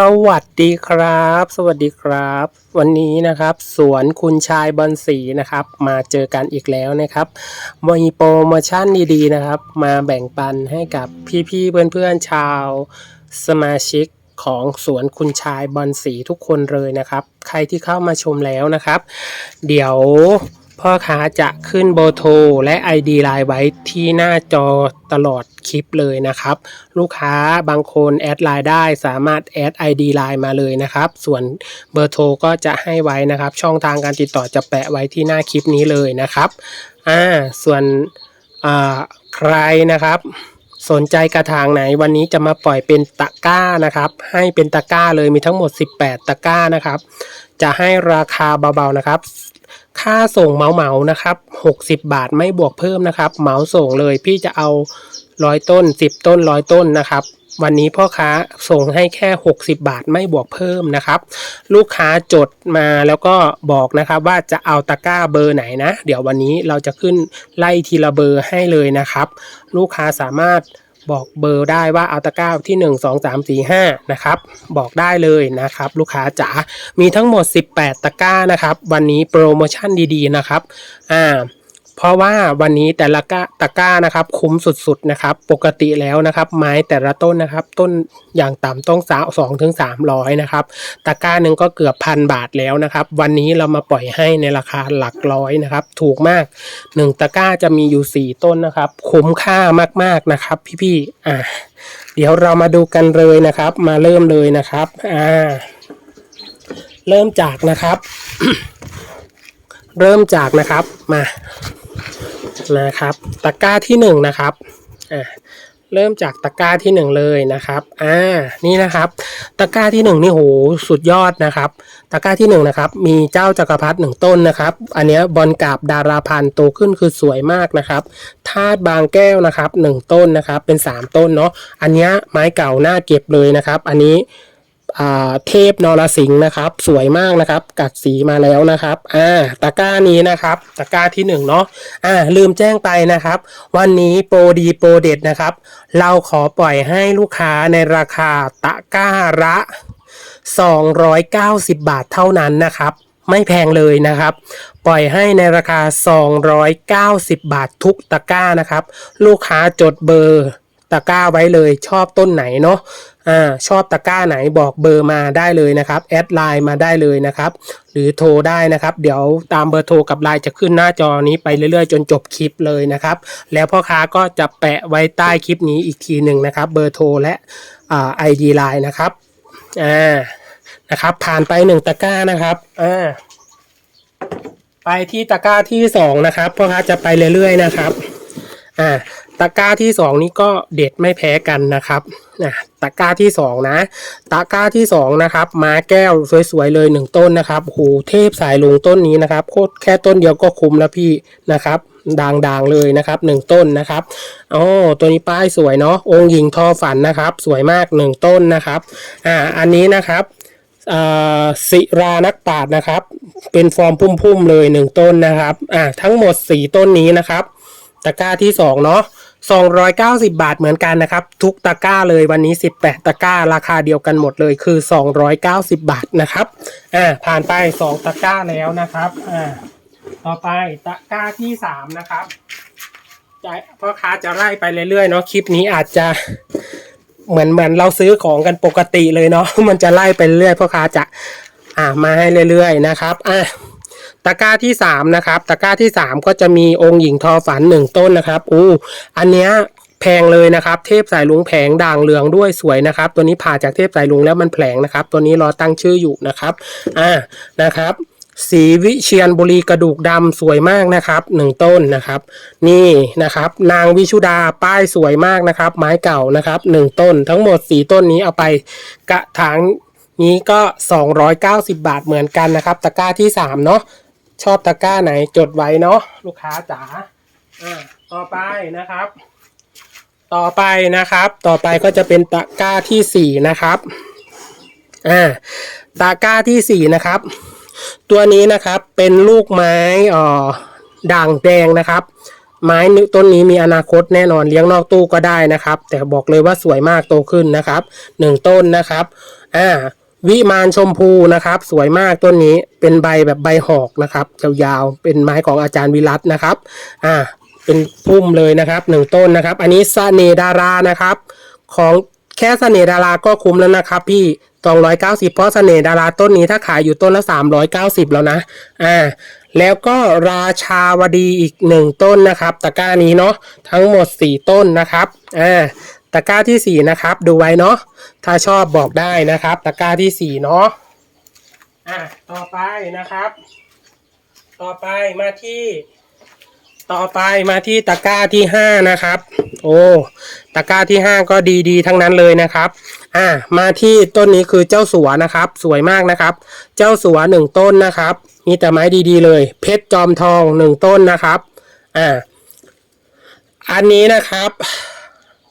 สวัสดีครับ สวัสดีครับ วันนี้นะครับ สวนคุณชายบอลสีนะครับ มาเจอกันอีกแล้วนะครับมีโปรโมชั่นดีๆนะครับ มาแบ่งปันให้กับพี่ๆเพื่อนๆชาวสมาชิกของสวนคุณชายบอลสีทุกคนเลยนะครับ ใครที่เข้ามาชมแล้วนะครับ เดี๋ยว พ่อค้าจะขึ้นเบอร์โทรและ ID ไลน์ไว้ที่หน้าจอตลอดคลิปเลยนะครับ ลูกค้าบางคนแอดไลน์ได้สามารถแอด ID ไลน์มาเลยนะครับ ส่วนเบอร์โทรก็จะให้ไว้นะครับ ช่องทางการติดต่อจะแปะไว้ที่หน้าคลิปนี้เลยนะครับอ่าส่วนอ่าใครนะครับสนใจกระถางไหนวันนี้จะมาปล่อยเป็นตะกร้านะครับ ให้เป็นตะกร้าเลยมีทั้งหมด 18 ตะกร้านะครับ จะให้ราคาเบาๆนะครับ ค่าส่งเหมาเหมานะครับ60บาทไม่บวกเพิ่มนะครับเหมาส่งเลยพี่จะเอาร้อยต้น10ต้นร้อยต้นนะครับ วันนี้พ่อค้าส่งให้แค่ 60 บาทไม่บวกเพิ่มนะครับ ลูกค้าจดมาแล้วก็บอกนะครับว่าจะเอาตะกร้าเบอร์ไหนนะ เดี๋ยววันนี้เราจะขึ้นไล่ทีละเบอร์ให้เลยนะครับ ลูกค้าสามารถ บอกเบอร์ได้ว่าเอาตะกร้าที่ 1 2 3 4 5นะครับบอกได้เลยนะครับ ลูกค้าจ๋ามีทั้งหมด 18 ตะกร้านะครับ วันนี้โปรโมชั่นดีๆนะครับอ่า เพราะว่าวันนี้แต่ละกะตะก้านะครับคุ้มสุดๆนะครับ ปกติแล้วนะครับ ไม้แต่ละต้นนะครับ ต้นอย่างต่ำต้องสาวสองถึงสามร้อยนะครับตะก้าหนึ่งก็เกือบพันบาทแล้วนะครับ วันนี้เรามาปล่อยให้ในราคาหลักร้อยนะครับ ถูกมากหนึ่งตะก้าจะมีอยู่สี่ต้นนะครับ คุ้มค่ามากๆนะครับ พี่ๆอ่าเดี๋ยวเรามาดูกันเลยนะครับ มาเริ่มเลยนะครับอ่าเริ่มจากนะครับ เริ่มจากนะครับมา นะครับ ตะกร้าที่หนึ่งนะครับอ่าเริ่มจากตะกร้าที่หนึ่งเลยนะครับ อ่า นี่นะครับ ตะกร้าที่หนึ่งนี่โห สุดยอดนะครับ ตะกร้าที่หนึ่งนะครับ มีเจ้าจักรพรรดิหนึ่งต้นนะครับ อันเนี้ยบอลกาบดาราพันธ์โตขึ้นคือสวยมากนะครับ ธาตุบางแก้วนะครับหนึ่งต้นนะครับ เป็นสามต้นเนาะ อันเนี้ยไม้เก่าน่าเก็บเลยนะครับ อันนี้ เทพนรสิงห์นะครับ สวยมากนะครับ กัดสีมาแล้วนะครับอ่าตะกร้านี้นะครับตะกร้าที่หนึ่งเนาะอ่าลืมแจ้งไปนะครับ วันนี้โปรดีโปรเด็ดนะครับ เราขอปล่อยให้ลูกค้าในราคาตะกร้าละ 290 บาทเท่านั้นนะครับไม่แพงเลยนะครับ ปล่อยให้ในราคา 290 บาททุกตะกร้านะครับ ลูกค้าจดเบอร์ ตะกร้าไว้เลย ชอบต้นไหนเนาะอ่าชอบตะกร้าไหนบอกเบอร์มาได้เลยนะครับแอดไลน์มาได้เลยนะครับ หรือโทรได้นะครับ เดี๋ยวตามเบอร์โทรกับไลน์จะขึ้นหน้าจอนี้ไปเรื่อยๆ จนจบคลิปเลยนะครับ แล้วพ่อค้าก็จะแปะไว้ใต้คลิปนี้อีกทีหนึ่งนะครับ เบอร์โทรและอ่าไอดีไลน์นะครับอ่านะครับ ผ่านไปหนึ่งตะกร้านะครับอ่าไปที่ตะกร้าที่สองนะครับพ่อค้าจะไปเรื่อยๆนะครับอ่า ตะกร้าที่สองนี้ก็เด็ดไม่แพ้กันนะครับอะตะกร้าที่สองนะตะกร้าที่สองนะครับ มาแก้วสวยๆเลยหนึ่งต้นนะครับโหเทพสายลุงต้นนี้นะครับโคตรแค่ต้นเดียวก็คุ้มแล้วพี่นะครับด่างๆเลยนะครับหนึ่งต้นนะครับอ๋อตัวนี้ป้ายสวยเนาะองค์หญิงทอฝันนะครับ สวยมากหนึ่งต้นนะครับอ่าอันนี้นะครับอ่าศิรานักปาชญ์นะครับ เป็นฟอร์มพุ่มๆเลยหนึ่งต้นนะครับอ่าทั้งหมดสี่ต้นนี้นะครับตะกร้าที่สองเนาะ 290 บาทเหมือนกันนะครับ ทุกตะกร้าเลยวันนี้ 18 ตะกร้าราคาเดียวกันหมดเลยคือ 290 บาทนะครับอ่าผ่านไป 2 ตะกร้าแล้วนะครับอ่าต่อไปตะกร้าที่ 3 นะครับจะพ่อค้าจะไล่ไปเรื่อยๆเนาะคลิปนี้อาจจะเหมือนเหมือนเราซื้อของกันปกติเลยเนาะมันจะไล่ไปเรื่อยพ่อค้าจะอ่ามาให้เรื่อยๆนะครับอะ ตะกร้าที่สามนะครับ ตะกร้าที่สามก็จะมีองค์หญิงทอฝันหนึ่งต้นนะครับอู้อันเนี้ยแพงเลยนะครับเทพสายลุงแผงด่างเหลืองด้วยสวยนะครับ ตัวนี้ผ่าจากเทพสายลุงแล้วมันแผงนะครับ ตัวนี้รอตั้งชื่ออยู่นะครับอ่านะครับ สีวิเชียนบุรีกระดูกดำสวยมากนะครับหนึ่งต้นนะครับ นี่นะครับ นางวิชุดาป้ายสวยมากนะครับ ไม้เก่านะครับหนึ่งต้น ทั้งหมดสีต้นนี้เอาไปกระถางนี้ก็ 290 บาทเหมือนกันนะครับ ตะกร้าที่สามเนาะ ชอบตะกร้าไหนจดไว้เนาะลูกค้าจ๋าอ่าต่อไปนะครับ ต่อไปนะครับ ต่อไปก็จะเป็นตะกร้าที่สี่นะครับอ่าตะกร้าที่สี่นะครับ ตัวนี้นะครับเป็นลูกไม้อ่อด่างแดงนะครับ ไม้ต้นนี้มีอนาคตแน่นอนเลี้ยงนอกตู้ก็ได้นะครับ แต่บอกเลยว่าสวยมากโตขึ้นนะครับหนึ่งต้นนะครับอ่า วิมานชมพูนะครับ สวยมากต้นนี้เป็นใบแบบใบหอกนะครับยาวๆเป็นไม้ของอาจารย์วิรัตนะครับ อ่า เป็นพุ่มเลยนะครับหนึ่งต้นนะครับ อันนี้เสนดารานะครับ ของแค่เสน่ดาราก็คุ้มแล้วนะครับ พี่สองร้อยเก้าสิบเพราะเสน่ดาราต้นนี้ถ้าขายอยู่ต้นละสามร้อยเก้าสิบแล้วนะ อ่า แล้วก็ราชาวดีอีกหนึ่งต้นนะครับ ตะกร้านี้เนาะ ทั้งหมดสี่ต้นนะครับ อ่า ตะกร้าที่สี่นะครับ ดูไว้เนาะถ้าชอบบอกได้นะครับ ตะกร้าที่สี่เนาะอ่าต่อไปนะครับ ต่อไปมาที่ ต่อไปมาที่ตะกร้าที่ห้านะครับ โอ้ตะกร้าที่ห้าก็ดีๆ ทั้งนั้นเลยนะครับอ่ามาที่ต้นนี้คือเจ้าสัวนะครับ สวยมากนะครับ เจ้าสัวหนึ่งต้นนะครับมีแต่ไม้ดีๆ เลย เพชรจอมทองหนึ่งต้นนะครับอ่าอันนี้นะครับ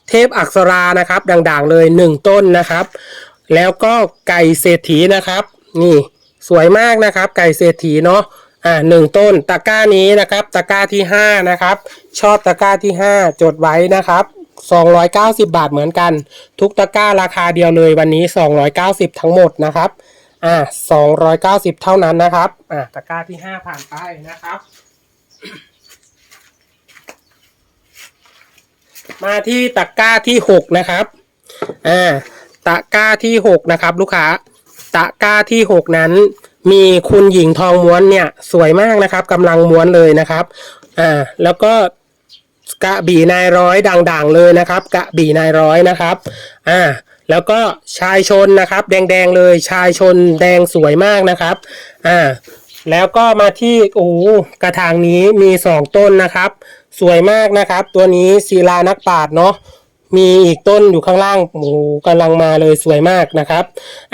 เทพอักษรานะครับ ด่างๆเลยหนึ่งต้นนะครับ แล้วก็ไก่เศรษฐีนะครับ นี่สวยมากนะครับ ไก่เศรษฐีเนาะอ่าหนึ่งต้นตะกร้านี้นะครับ ตะกร้าที่ห้านะครับ ชอบตะกร้าที่ห้าจดไว้นะครับสองร้อยเก้าสิบาทเหมือนกัน ทุกตะกร้าราคาเดียวเลยวันนี้สองร้อยเก้าสิบทั้งหมดนะครับอ่าสองร้อยเก้าสิบเท่านั้นนะครับอ่าตะกร้าที่ห้าผ่านไปนะครับ มาที่ตะกร้าที่หกนะครับอ่าตะกร้าที่หกนะครับ ลูกค้าตะกร้าที่หกนั้น มีคุณหญิงทองม้วนเนี่ยสวยมากนะครับกำลังม้วนเลยนะครับอ่าแล้วก็กระบี่นายร้อยด่างๆเลยนะครับกระบี่นายร้อยนะครับอ่าแล้วก็ชายชนนะครับ แดงๆเลยชายชนแดงสวยมากนะครับอ่าแล้วก็มาที่โอ้กระถางนี้มีสองต้นนะครับ สวยมากนะครับ ตัวนี้ศิลานักปราดเนาะมีอีกต้นอยู่ข้างล่างโอ้โหกำลังมาเลยสวยมากนะครับ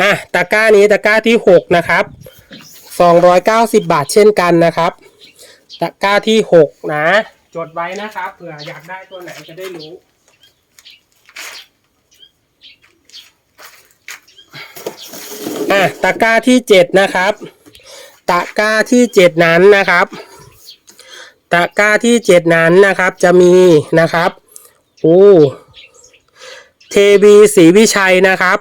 อะตะกร้านี้ตะกร้าที่หกนะครับสองร้อยเก้าสิบบาทเช่นกันนะครับตะกร้าที่หกนะ จดไว้นะครับเผื่ออยากได้ตัวไหนจะได้รู้อะตะกร้าที่เจ็ดนะครับ ตะกร้าที่เจ็ดนั้นนะครับ ตะกร้าที่เจ็ดนั้นนะครับจะมีนะครับโอ้เทวีศรีวิชัยนะครับ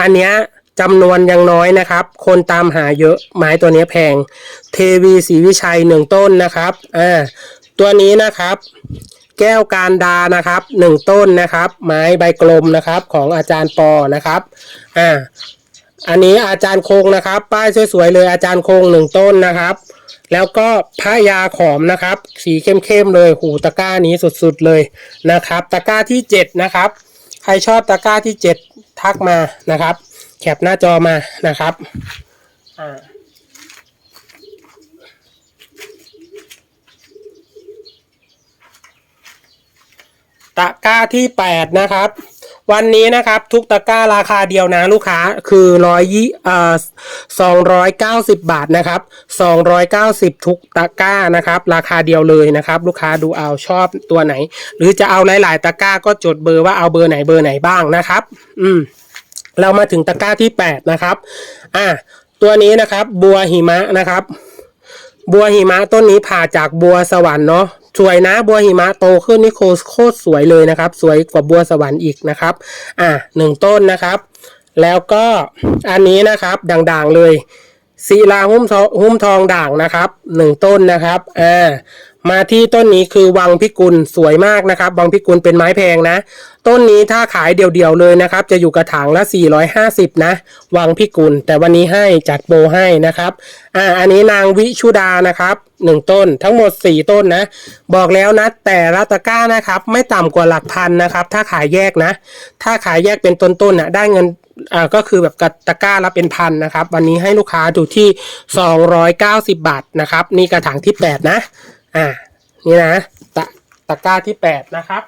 อันเนี้ยจำนวนยังน้อยนะครับ คนตามหาเยอะไม้ตัวนี้แพง เทวีศรีวิชัยหนึ่งต้นนะครับอ่าตัวนี้นะครับ แก้วการดานะครับหนึ่งต้นนะครับ ไม้ใบกลมนะครับของอาจารย์ปอนะครับอ่าอันนี้อาจารย์คงนะครับ ป้ายสวยๆเลยอาจารย์คงหนึ่งต้นนะครับ แล้วก็พระยาขอมนะครับ สีเข้มๆเลยหูตะกร้านี้สุดๆเลยนะครับ ตะกร้าที่เจ็ดนะครับ ใครชอบตะกร้าที่เจ็ดทักมานะครับ แคปหน้าจอมานะครับอ่าตะกร้าที่แปดนะครับ วันนี้นะครับทุกตะกร้าราคาเดียวนะลูกค้าคือร้อยยี่เอ่อสองร้อยเก้าสิบบาทนะครับสองร้อยเก้าสิบทุกตะกร้านะครับ ราคาเดียวเลยนะครับ ลูกค้าดูเอาชอบตัวไหน หรือจะเอาหลายๆ ตะกร้าก็จดเบอร์ว่าเอาเบอร์ไหนเบอร์ไหนบ้างนะครับ อืม เรามาถึงตะกร้าที่แปดนะครับ อ่าตัวนี้นะครับ บัวหิมะนะครับ บัวหิมะต้นนี้ผ่าจากบัวสวรรค์เนาะสวยนะบัวหิมะโตขึ้นนี่โคตรสวยเลยนะครับ สวยกว่าบัวสวรรค์อีกนะครับ อ่าหนึ่งต้นนะครับ แล้วก็อันนี้นะครับด่างๆเลยศิลาหุ้มทองหุ้มทองด่างนะครับหนึ่งต้นนะครับอ่า มาที่ต้นนี้คือวังพิกุลสวยมากนะครับ วังพิกุลเป็นไม้แพงนะ ต้นนี้ถ้าขายเดี่ยวๆเลยนะครับ จะอยู่กระถางละ 450 นะ วังพิกุล แต่วันนี้ให้จัดโบให้นะครับ อ่า อันนี้นางวิชุดานะครับหนึ่งต้นทั้งหมด 4 ต้นนะ บอกแล้วนะ แต่ละตะกร้านะครับ ไม่ต่ำกว่าหลักพันนะครับ ถ้าขายแยกนะ ถ้าขายแยกเป็นต้นๆน่ะได้เงินอ่าก็คือแบบกระตะกร้าละเป็นพันนะครับ วันนี้ให้ลูกค้าดูที่ 290 บาทนะครับ นี่กระถางที่ 8 นะ อ่านี่นะตะตะกร้าที่8นะครับ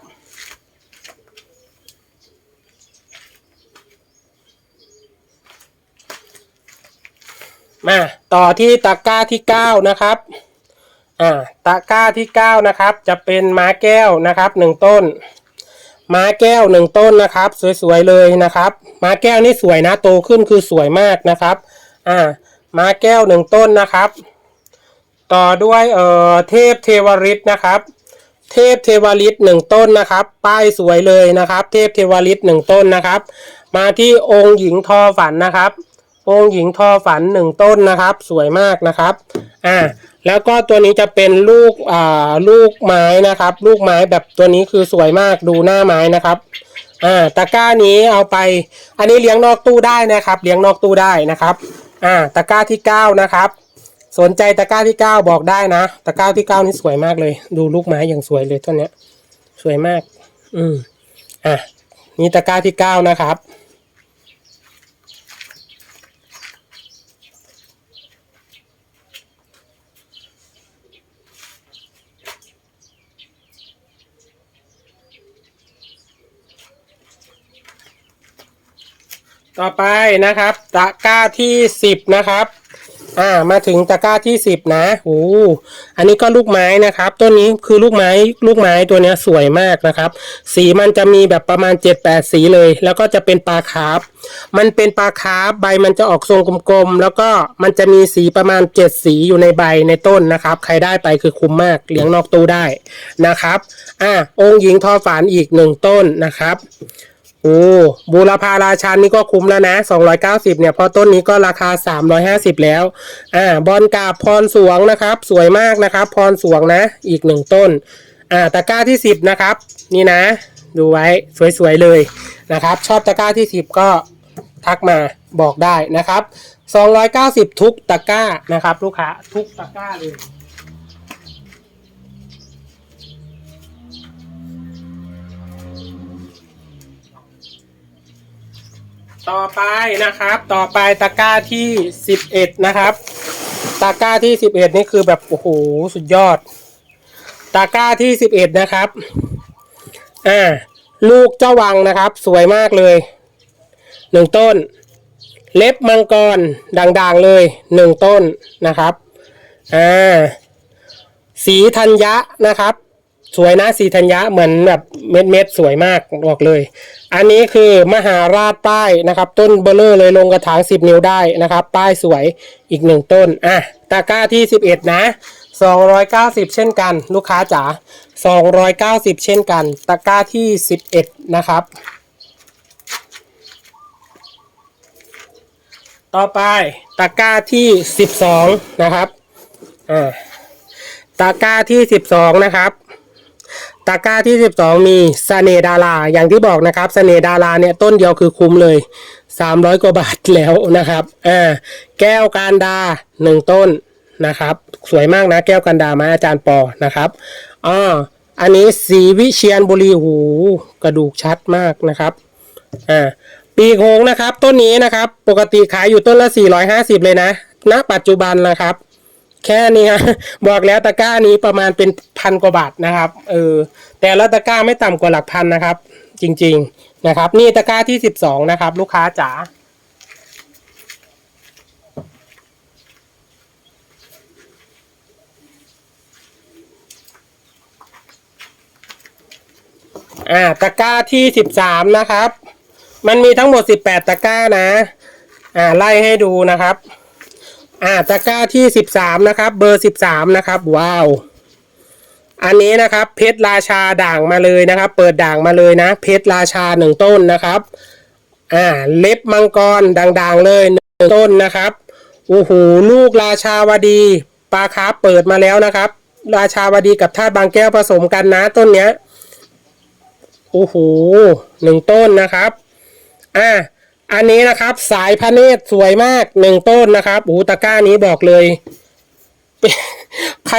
มาต่อที่ตะกร้าที่เก้านะครับอ่าตะกร้าที่เก้านะครับ จะเป็นม้าแก้วนะครับหนึ่งต้น ม้าแก้วหนึ่งต้นนะครับ สวยๆเลยนะครับ ม้าแก้วนี่สวยนะโตขึ้นคือสวยมากนะครับอ่าม้าแก้วหนึ่งต้นนะครับ ต่อด้วยเอ่อเทพเทวริตนะครับ เทพเทวาลิตหนึ่งต้นนะครับ ป้ายสวยเลยนะครับ เทพเทวาลิตหนึ่งต้นนะครับ มาที่องค์หญิงทอฝันนะครับ องค์หญิงทอฝันหนึ่งต้นนะครับ สวยมากนะครับอ่าแล้วก็ตัวนี้จะเป็นลูกอ่าลูกไม้นะครับ ลูกไม้แบบตัวนี้คือสวยมากดูหน้าไม้นะครับอ่าตะกร้านี้เอาไป อันนี้เลี้ยงนอกตู้ได้นะครับ เลี้ยงนอกตู้ได้นะครับอ่าตะกร้าที่เก้านะครับ สนใจตะกร้าที่เก้าบอกได้นะ ตะกร้าที่เก้านี่สวยมากเลย ดูลูกไม้อย่างสวยเลยต้นเนี้ย สวยมาก อืมอะนี่ตะกร้าที่เก้านะครับ ต่อไปนะครับ ตะกร้าที่สิบนะครับ อ่ามาถึงตะกร้าที่สิบนะโอ้อันนี้ก็ลูกไม้นะครับ ต้นนี้คือลูกไม้ลูกไม้ตัวเนี้ยสวยมากนะครับ สีมันจะมีแบบประมาณเจ็ดแปดสีเลย แล้วก็จะเป็นปลาคาร์ฟมันเป็นปลาคาร์ฟใบมันจะออกทรงกลมๆ แล้วก็มันจะมีสีประมาณเจ็ดสีอยู่ในใบในต้นนะครับ ใครได้ไปคือคุ้มมากเลี้ยงนอกตู้ได้นะครับ อ่าองค์หญิงทอฝานอีกหนึ่งต้นนะครับ โอ้บูรพาราชันนี่ก็คุ้มแล้วนะ 290 เนี่ยเพราะต้นนี้ก็ราคา 350 แล้ว อ่า บอลกาบพรสวงนะครับ สวยมากนะครับ พรสวงนะ อีกหนึ่งต้น อ่า ตะกร้าที่ 10 นะครับ นี่นะ ดูไว้ สวยๆ เลยนะครับ ชอบตะกร้าที่ 10 ก็ทักมาบอกได้นะครับ 290 ทุกตะกร้านะครับ ลูกค้า ทุกตะกร้าเลย ต่อไปนะครับ ต่อไปตะกร้าที่สิบเอ็ดนะครับ ตะกร้าที่สิบเอ็ดนี่คือแบบโอ้โหสุดยอด ตะกร้าที่สิบเอ็ดนะครับอ่าลูกเจ้าวังนะครับ สวยมากเลยหนึ่งต้น เล็บมังกรด่างๆเลยหนึ่งต้นนะครับอ่าสีธัญญะนะครับ สวยนะสีธัญญะเหมือนแบบเม็ดเม็ดสวยมากบอกเลย อันนี้คือมหาราชป้ายนะครับ ต้นเบลเลอร์เลยลงกระถาง10 นิ้วได้นะครับ ป้ายสวยอีกหนึ่งต้นอะตะกร้าที่ 11 นะ 290 เช่นกัน ลูกค้าจ๋า290 เช่นกัน ตะกร้าที่ 11 นะครับ ต่อไปตะกร้าที่ 12 นะครับอ่าตะกร้าที่ 12 นะครับ ตะกร้าที่ 12 มีเสน่ดาราอย่างที่บอกนะครับเสน่ดาราเนี่ยต้นเดียวคือคุ้มเลย 300 กว่าบาทแล้วนะครับอ่าแก้วการดาหนึ่งต้นนะครับ สวยมากนะแก้วกันดามาอาจารย์ปอนะครับอ่าอันนี้สีวิเชียนบุรีหูกระดูกชัดมากนะครับอ่าปีกโหงนะครับ ต้นนี้นะครับ ปกติขายอยู่ต้นละ 450 เลยนะณปัจจุบันนะครับ แค่นี้นะบอกแล้วตะกร้านี้ประมาณเป็นพันกว่าบาทนะครับเออแต่ละตะกร้าไม่ต่ำกว่าหลักพันนะครับ จริง ๆนะครับ นี่ตะกร้าที่สิบสองนะครับ ลูกค้าจ๋าอ่าตะกร้าที่สิบสามนะครับ มันมีทั้งหมดสิบแปดตะกร้านะ อ่าไล่ให้ดูนะครับ อ่าตะกร้าที่สิบสามนะครับ เบอร์สิบสามนะครับ ว้าว อันนี้นะครับ เพชรราชาด่างมาเลยนะครับ เปิดด่างมาเลยนะ เพชรราชาหนึ่งต้นนะครับ อ่า เล็บมังกรด่างๆเลยหนึ่งต้นนะครับโอ้โหลูกราชาวดีปลาคาร์ฟเปิดมาแล้วนะครับ ราชาวดีกับธาตุบางแก้วผสมกันนะต้นเนี้ยโอ้โหหนึ่งต้นนะครับ อ่า อันนี้นะครับ สายพระเนตรสวยมากหนึ่งต้นนะครับโอ้ตะก้านี้บอกเลย ใคร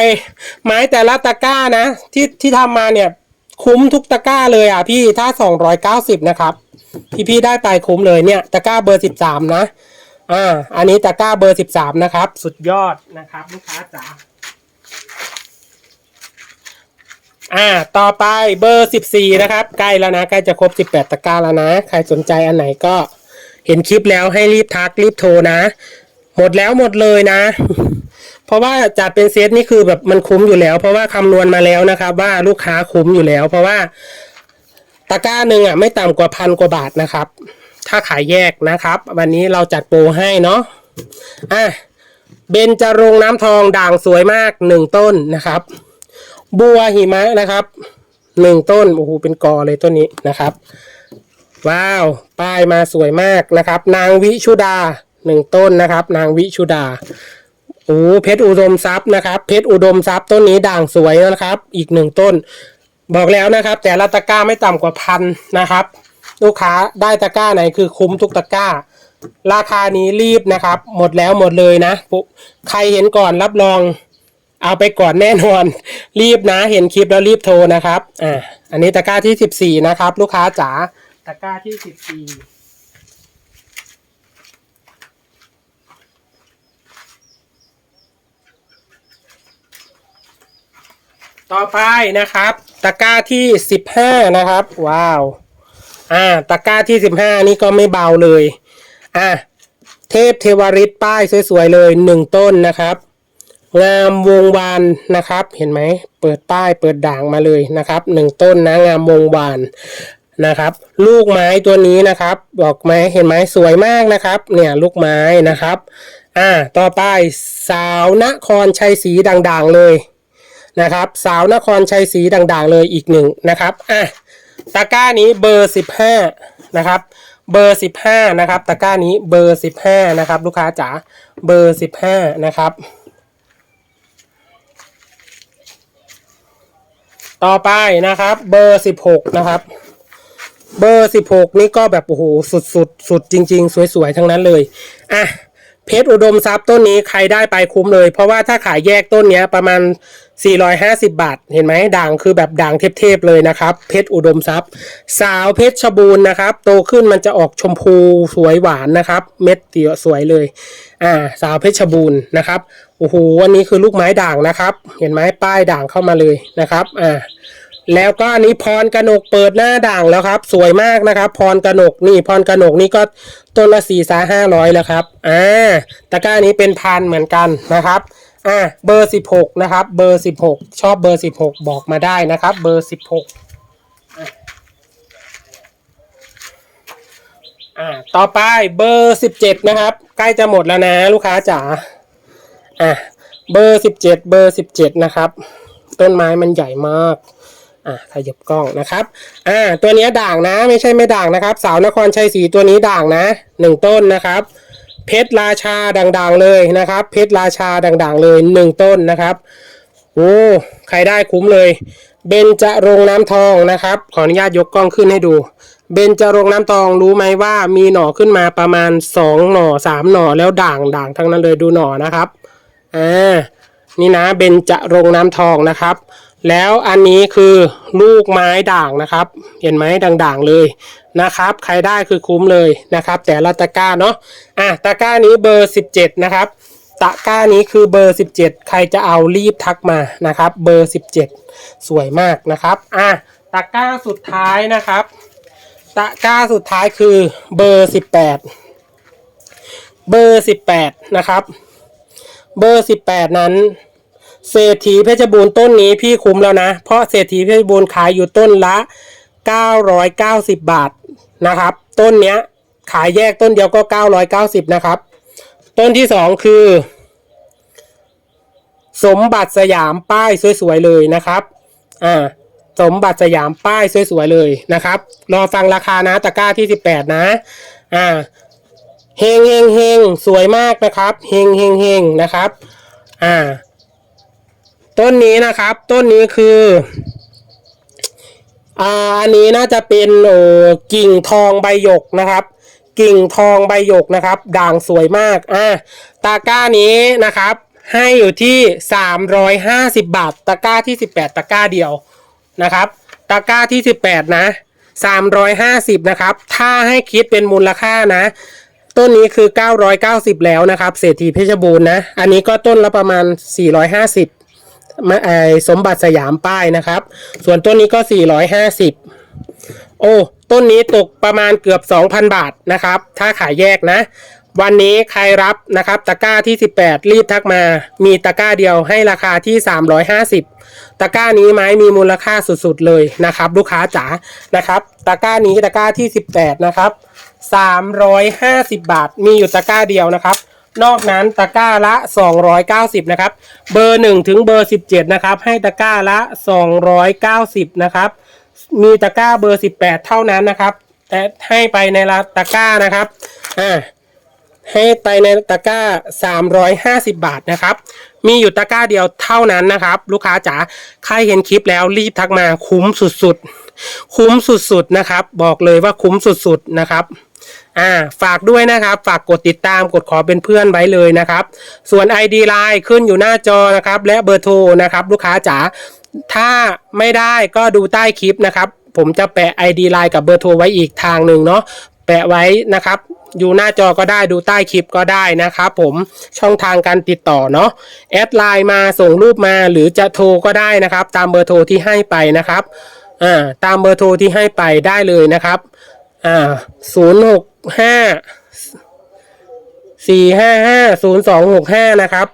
ไม้แต่ละตะก้านะ ที่ที่ทำมาเนี่ย คุ้มทุกตะก้าเลยอะพี่ถ้าสองร้อยเก้าสิบนะครับ พี่พี่ได้ไปคุ้มเลยเนี่ย ตะก้าเบอร์สิบสามนะอ่า อันนี้ตะก้าเบอร์สิบสามนะครับ สุดยอดนะครับ ลูกค้าจ๋าอ่า ต่อไปเบอร์สิบสี่นะครับ ใกล้แล้วนะ ใกล้จะครบสิบแปดตะก้าแล้วนะ ใครสนใจอันไหนก็ เห็นคลิปแล้วให้รีบทักรีบโทรนะ หมดแล้วหมดเลยนะ เพราะว่าจัดเป็นเซตนี่คือแบบมันคุ้มอยู่แล้ว เพราะว่าคำนวณมาแล้วนะครับ ว่าลูกค้าคุ้มอยู่แล้ว เพราะว่าตะกร้าหนึ่งอะไม่ต่ำกว่าพันกว่าบาทนะครับ ถ้าขายแยกนะครับ วันนี้เราจัดโปรให้เนาะอะเบญจรงน้ำทองด่างสวยมากหนึ่งต้นนะครับ บัวหิมะนะครับหนึ่งต้นโอ้โหเป็นกอเลยต้นนี้นะครับ ว้าว ป้ายมาสวยมากนะครับ นางวิชุดาหนึ่งต้นนะครับ นางวิชุดาโอ้เพชรอุดมทรัพย์นะครับ เพชรอุดมทรัพย์ต้นนี้ด่างสวยนะครับ อีกหนึ่งต้น บอกแล้วนะครับ แต่ละตะกร้าไม่ต่ำกว่าพันนะครับ ลูกค้าได้ตะกร้าไหนคือคุ้มทุกตะกร้า ราคานี้รีบนะครับ หมดแล้วหมดเลยนะปุ๊ใครเห็นก่อนรับรอง เอาไปก่อนแน่นอน รีบนะเห็นคลิปแล้วรีบโทรนะครับอ่าอันนี้ตะกร้าที่สิบสี่นะครับ ลูกค้าจ๋า ตะกร้าที่สิบสี่ต่อไปนะครับ ตะกร้าที่สิบห้านะครับ ว้าว อ่า ตะกร้าที่สิบห้านี่ก็ไม่เบาเลย อะ เทพเทวริตป้ายสวยๆเลยหนึ่งต้นนะครับ งามวงวานนะครับ เห็นไหม เปิดป้ายเปิดด่างมาเลยนะครับหนึ่งต้นนะงามวงวาน นะครับ ลูกไม้ตัวนี้นะครับ บอกไหมเห็นไหมสวยมากนะครับ เนี่ยลูกไม้นะครับ อ่าต่อไปสาวนครชัยศรีด่างๆเลยนะครับ สาวนครชัยศรีด่างๆเลยอีกหนึ่งนะครับอะตะก้านี้เบอร์สิบห้านะครับเบอร์สิบห้านะครับตะก้านี้เบอร์สิบห้านะครับ ลูกค้าจ๋าเบอร์สิบห้านะครับ ต่อไปนะครับ เบอร์สิบหกนะครับ เบอร์สิบหกนี่ก็แบบโอ้โหสุดสุดสุดจริง ๆ สวยๆทั้งนั้นเลยอะเพชรอุดมทรัพย์ต้นนี้ใครได้ไปคุ้มเลย เพราะว่าถ้าขายแยกต้นเนี้ยประมาณ 450 บาท เห็นไหมด่างคือแบบด่างเทพๆเลยนะครับ เพชรอุดมทรัพย์ สาวเพชรชบูรณ์นะครับ โตขึ้นมันจะออกชมพูสวยหวานนะครับ เม็ดเตียวสวยเลย อ่า สาวเพชรบูรณ์นะครับโอ้โหอันนี้คือลูกไม้ด่างนะครับ เห็นไหมป้ายด่างเข้ามาเลยนะครับ อ่า แล้วก็อันนี้พรกระหนกเปิดหน้าด่างแล้วครับ สวยมากนะครับ พรกระหนกนี่พรกระหนกนี่ก็ต้นละสี่สาห้าร้อยแล้วครับอ่าตะกร้านี้เป็นพันเหมือนกันนะครับอ่าเบอร์สิบหกนะครับ เบอร์สิบหกชอบเบอร์สิบหกบอกมาได้นะครับ เบอร์สิบหกอ่าต่อไปเบอร์สิบเจ็ดนะครับ ใกล้จะหมดแล้วนะลูกค้าจ๋าอะเบอร์สิบเจ็ดเบอร์สิบเจ็ดนะครับ ต้นไม้มันใหญ่มาก อะขยับกล้องนะครับ อ่า ตัวนี้ด่างนะ ไม่ใช่ไม่ด่างนะครับ สาวนครชัยศรีตัวนี้ด่างนะหนึ่งต้นนะครับ เพชรราชาด่างๆเลยนะครับ เพชรราชาด่างๆเลยหนึ่งต้นนะครับโอ้ใครได้คุ้มเลย เบญจะรงน้ำทองนะครับ ขออนุญาตยกกล้องขึ้นให้ดู เบญจะรงน้ำทองรู้ไหมว่ามีหน่อขึ้นมาประมาณสองหน่อสามหน่อแล้วด่างด่างทั้งนั้นเลยดูหน่อนะครับอ่านี่นะเบญจะรงน้ำทองนะครับ แล้วอันนี้คือลูกไม้ด่างนะครับ เห็นไหมด่างๆเลยนะครับ ใครได้คือคุ้มเลยนะครับ แต่ละตะกร้าเนาะอะตะกร้านี้เบอร์ 17 นะครับตะกร้านี้คือเบอร์ 17 ใครจะเอารีบทักมานะครับ เบอร์ 17 สวยมากนะครับอะตะกร้าสุดท้ายนะครับ ตะกร้าสุดท้ายคือเบอร์ 18 เบอร์ 18 นะครับ เบอร์ 18 นั้น เศรษฐีเพชรบูรณ์ต้นนี้พี่คุ้มแล้วนะ เพราะเศรษฐีเพชรบูรณ์ขายอยู่ต้นละ 990 บาทนะครับ ต้นเนี้ยขายแยกต้นเดียวก็ 990 นะครับ ต้นที่สองคือ สมบัติสยามป้ายสวยๆเลยนะครับอ่าสมบัติสยามป้ายสวยๆเลยนะครับ รอฟังราคานะตะกร้าที่ 18 นะอ่าเฮงเฮงเฮงสวยมากนะครับเฮงเฮงเฮงนะครับ อ่า ต้นนี้นะครับ ต้นนี้คืออ่าอันนี้น่าจะเป็นโอ้กิ่งทองใบหยกนะครับ กิ่งทองใบหยกนะครับ ด่างสวยมากอ่าตะกร้านี้นะครับ ให้อยู่ที่ 350 บาท ตะก้าที่ 18 ตะก้าเดียวนะครับ ตะก้าที่ 18 นะ 350 นะครับ ถ้าให้คิดเป็นมูลค่านะ ต้นนี้คือ 990 แล้วนะครับ เศรษฐีเพชรบูรณ์นะ อันนี้ก็ต้นละประมาณ 450มาไอ สมบัติสยามป้ายนะครับ ส่วนต้นนี้ก็ 450 โอ้ต้นนี้ตกประมาณเกือบ 2,000 บาทนะครับ ถ้าขายแยกนะ วันนี้ใครรับนะครับตะกร้าที่ 18 รีบทักมา มีตะกร้าเดียวให้ราคาที่ 350 ตะกร้านี้ไม้มีมูลค่าสุดๆเลยนะครับ ลูกค้าจ๋านะครับ ตะกร้านี้ตะกร้าที่ 18 นะครับ 350 บาทมีอยู่ตะกร้าเดียวนะครับ นอกนั้นตะกร้าละ 290 นะครับ เบอร์ 1 ถึงเบอร์ 17 นะครับ ให้ตะกร้าละ 290 นะครับ มีตะกร้าเบอร์ 18 เท่านั้นนะครับ แต่ให้ไปในละตะกร้านะครับ อ่า ให้ไปในตะกร้า 350 บาทนะครับ มีอยู่ตะกร้าเดียวเท่านั้นนะครับ ลูกค้าจ๋าใครเห็นคลิปแล้วรีบทักมาคุ้มสุดๆ คุ้มสุดๆนะครับ บอกเลยว่าคุ้มสุดๆนะครับอ่าฝากด้วยนะครับ ฝากกดติดตามกดขอเป็นเพื่อนไว้เลยนะครับ ส่วน ID Line ขึ้นอยู่หน้าจอนะครับ และเบอร์โทรนะครับ ลูกค้าจ๋าถ้าไม่ได้ก็ดูใต้คลิปนะครับ ผมจะแปะ ID Line กับเบอร์โทรไว้อีกทางหนึ่งเนาะแปะไว้นะครับ อยู่หน้าจอก็ได้ดูใต้คลิปก็ได้นะครับผมช่องทางการติดต่อเนาะแอดไลน์มาส่งรูปมาหรือจะโทรก็ได้นะครับ ตามเบอร์โทรที่ให้ไปนะครับอ่าตามเบอร์โทรที่ให้ไปได้เลยนะครับอ่าศูนย์หกห้าสี่ห้าห้าศูนย์สองหกห้านะครับ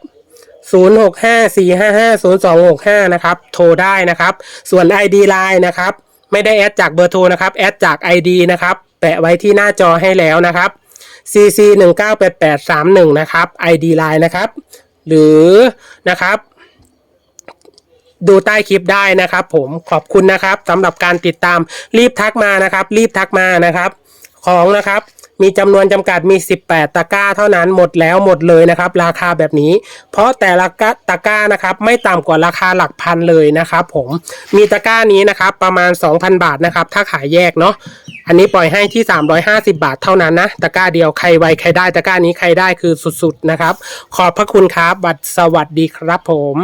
0 6 5 4 5 5 0 2 6 5 นะครับ โทรได้นะครับ ส่วน ID Line นะครับ ไม่ได้แอดจากเบอร์โทรนะครับ แอดจาก ID นะครับ แปะไว้ที่หน้าจอให้แล้วนะครับ CC 1 9 8 8 3 1นะครับ ID Line นะครับ หรือนะครับ ดูใต้คลิปได้นะครับผมขอบคุณนะครับสำหรับการติดตามรีบทักมานะครับ รีบทักมานะครับ ของนะครับ มีจำนวนจำกัดมี 18 ตะกร้าเท่านั้นหมดแล้วหมดเลยนะครับ ราคาแบบนี้ เพราะแต่ละกะตะกร้านะครับไม่ต่ำกว่าราคาหลักพันเลยนะครับผมมีตะกร้านี้นะครับประมาณ 2,000 บาทนะครับถ้าขายแยกเนาะอันนี้ปล่อยให้ที่ 350 บาทเท่านั้นนะตะกร้าเดียวใครไวใครได้ตะกร้านี้ใครได้คือสุดๆนะครับ ขอบพระคุณครับบัตรสวัสดีครับผม